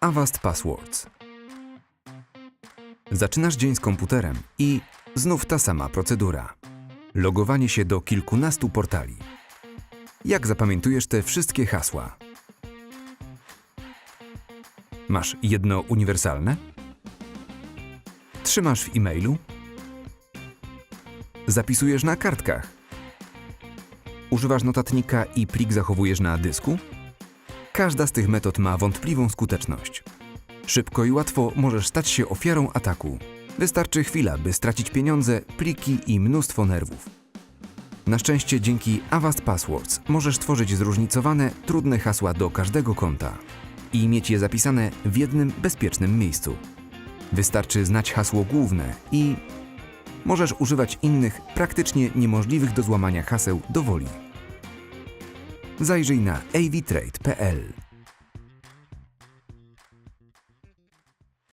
Avast Passwords. Zaczynasz dzień z komputerem i znów ta sama procedura. Logowanie się do kilkunastu portali. Jak zapamiętujesz te wszystkie hasła? Masz jedno uniwersalne? Trzymasz w e-mailu? Zapisujesz na kartkach? Używasz notatnika i plik zachowujesz na dysku? Każda z tych metod ma wątpliwą skuteczność. Szybko i łatwo możesz stać się ofiarą ataku. Wystarczy chwila, by stracić pieniądze, pliki i mnóstwo nerwów. Na szczęście dzięki Avast Passwords możesz tworzyć zróżnicowane, trudne hasła do każdego konta i mieć je zapisane w jednym bezpiecznym miejscu. Wystarczy znać hasło główne i możesz używać innych, praktycznie niemożliwych do złamania haseł do woli. Zajrzyj na avtrade.pl.